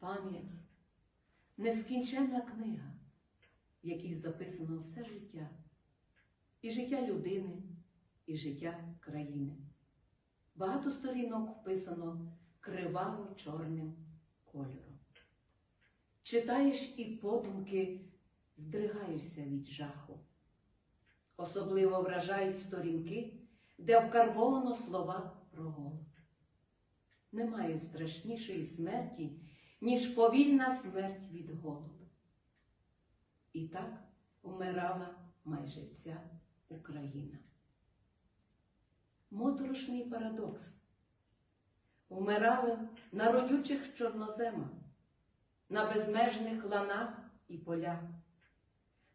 пам'ять, нескінченна книга, в якій записано все життя, і життя людини, і життя країни. Багато сторінок вписано криваво-чорним кольором. Читаєш і подумки здригаєшся від жаху. Особливо вражають сторінки, де вкарбовано слова про голод. Немає страшнішої смерті, ніж повільна смерть від голоду. І так вмирала майже вся Україна. Моторошний парадокс. Вмирали на родючих чорноземах, на безмежних ланах і полях,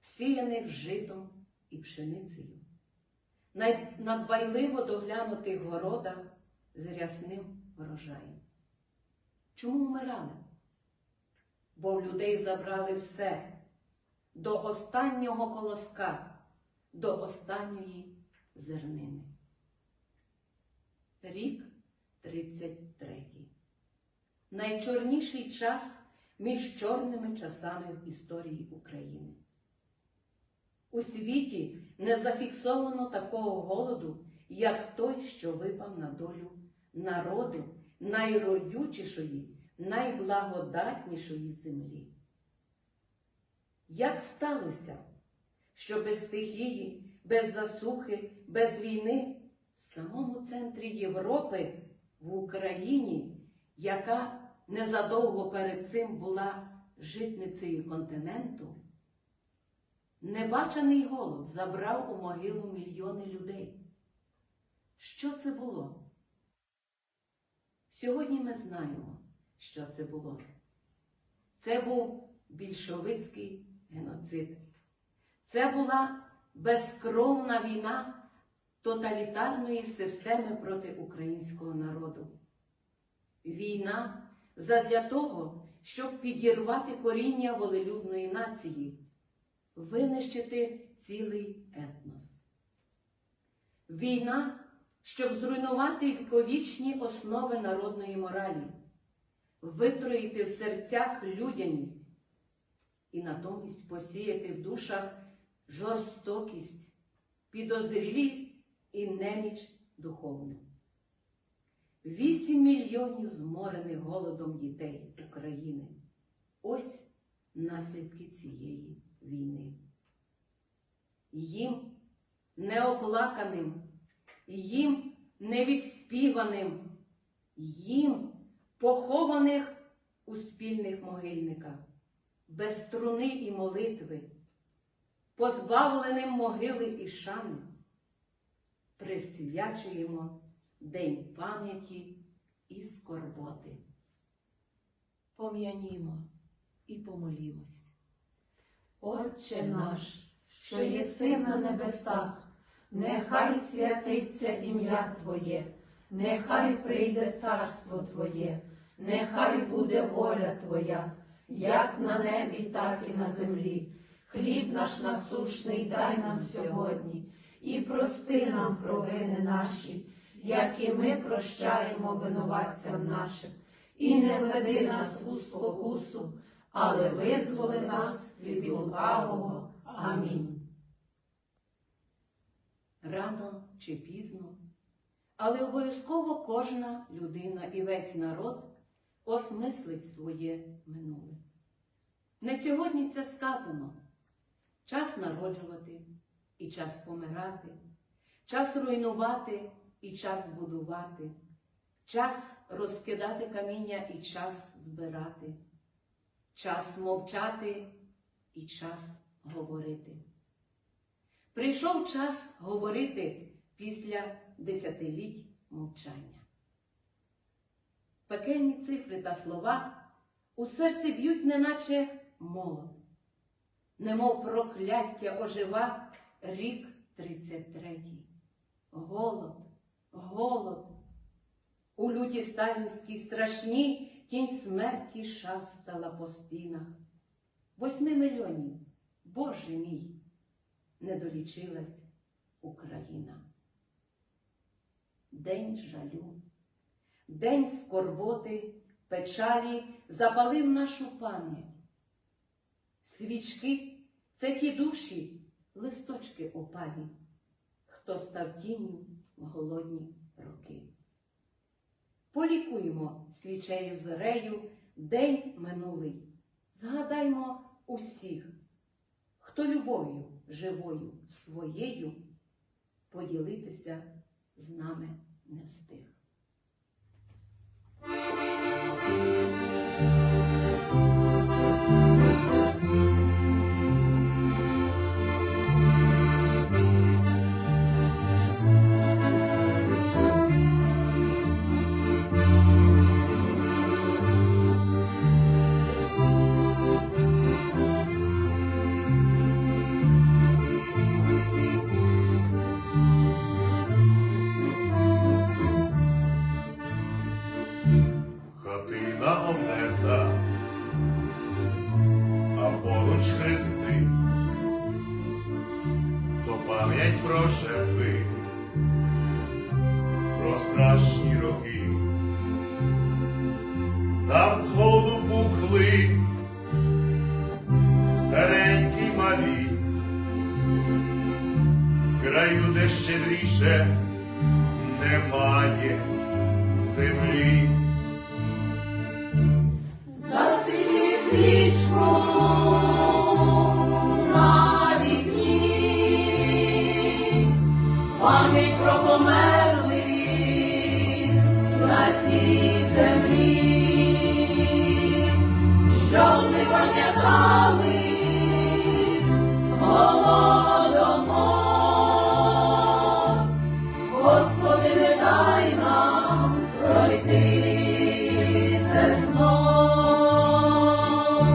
сіяних житом і пшеницею, на дбайливо доглянутих городах з рясним врожаєм. Чому вмирали? Бо в людей забрали все до останнього колоска, до останньої зернини. Рік 33. Найчорніший час між чорними часами в історії України. У світі не зафіксовано такого голоду, як той, що випав на долю народу найродючішої, найблагодатнішої землі. Як сталося, що без стихії, без засухи, без війни в самому центрі Європи, в Україні, яка незадовго перед цим була житницею континенту, небачений голод забрав у могилу мільйони людей. Що це було? Сьогодні ми знаємо, що це було. Це був більшовицький геноцид. Це була безкровна війна тоталітарної системи проти українського народу. Війна задля того, щоб підірвати коріння волелюбної нації, винищити цілий етнос. Війна, щоб зруйнувати віковічні основи народної моралі, витроїти в серцях людяність і натомість посіяти в душах жорстокість, підозрілість і неміч духовну. Вісім мільйонів зморених голодом дітей України. Ось наслідки цієї війни. Їм неоплаканим, їм невідспіваним, їм похованих у спільних могильниках, без струни і молитви, позбавленим могили і шани, присвячуємо День пам'яті і скорботи. Пом'янімо і помолімось. Отче наш, що єси на небесах, нехай святиться ім'я Твоє, нехай прийде царство Твоє, нехай буде воля Твоя, як на небі, так і на землі. Хліб наш насушний дай нам сьогодні, і прости нам провини наші, як і ми прощаємо винуватцям нашим, і не веди нас у спокусу, але визволи нас від лукавого. Амінь. рано чи пізно, але обов'язково кожна людина і весь народ осмислить своє минуле. Не сьогодні це сказано. Час народжувати і час помирати, час руйнувати і час будувати, час розкидати каміння і час збирати, час мовчати і час говорити. Прийшов час говорити після десятиліть мовчання. Пекельні цифри та слова у серці б'ють, неначе молот, немов прокляття ожива рік 33. Голод, голод. У люті сталінській страшні тінь смерті шастала по стінах. Восьми мільйонів, Боже мій! не долічилась Україна. День жалю, день скорботи печалі запалив нашу пам'ять. Свічки це ті душі, листочки опалі, хто став тінню в голодні роки. Полікуємо свічею зорею день минулий, згадаймо усіх, хто любов'ю живою своєю поділитися з нами не встиг. Пам'ять про жертви, про страшні роки, там з голоду пухли, старенькі малі, в краю, де щедріше немає землі. Засвіти свічку померлих на цій землі, щоб ми пам'ятали голодомор. Господи, не дай нам пройти це знов.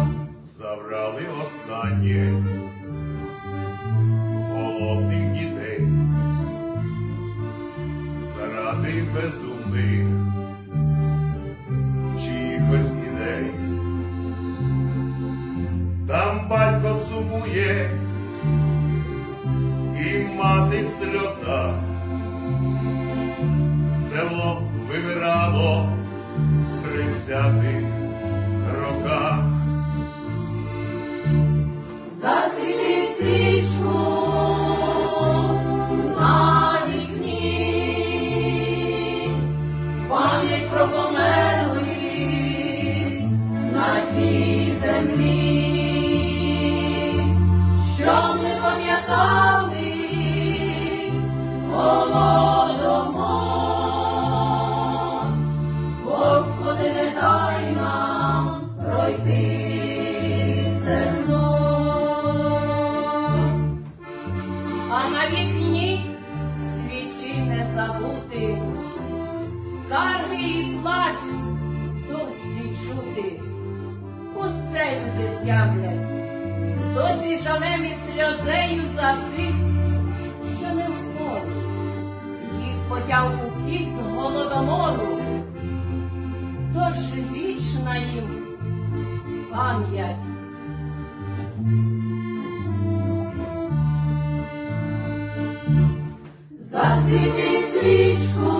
Забрали останнє безумних чиїхось ідей. Там батько сумує і мати в сльозах. Село вимирало в тридцятих роках. Чути. Усе люди тямлять, досі жалем і сльозею за тих, що не впору. Їх потяв у кіс голодомору, тож вічна їм пам'ять. Засвіти свічку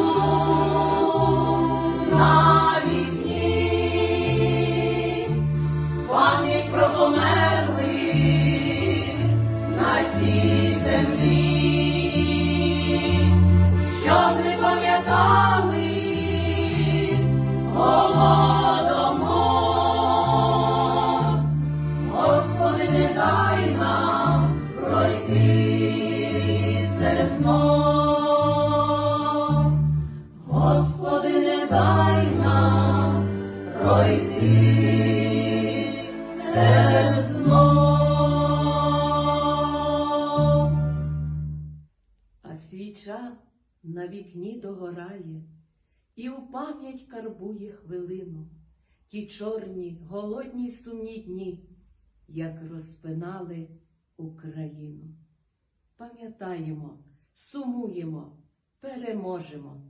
пам'ять карбує хвилину, ті чорні, голодні сумні дні, як розпинали Україну. Пам'ятаємо, сумуємо, переможемо.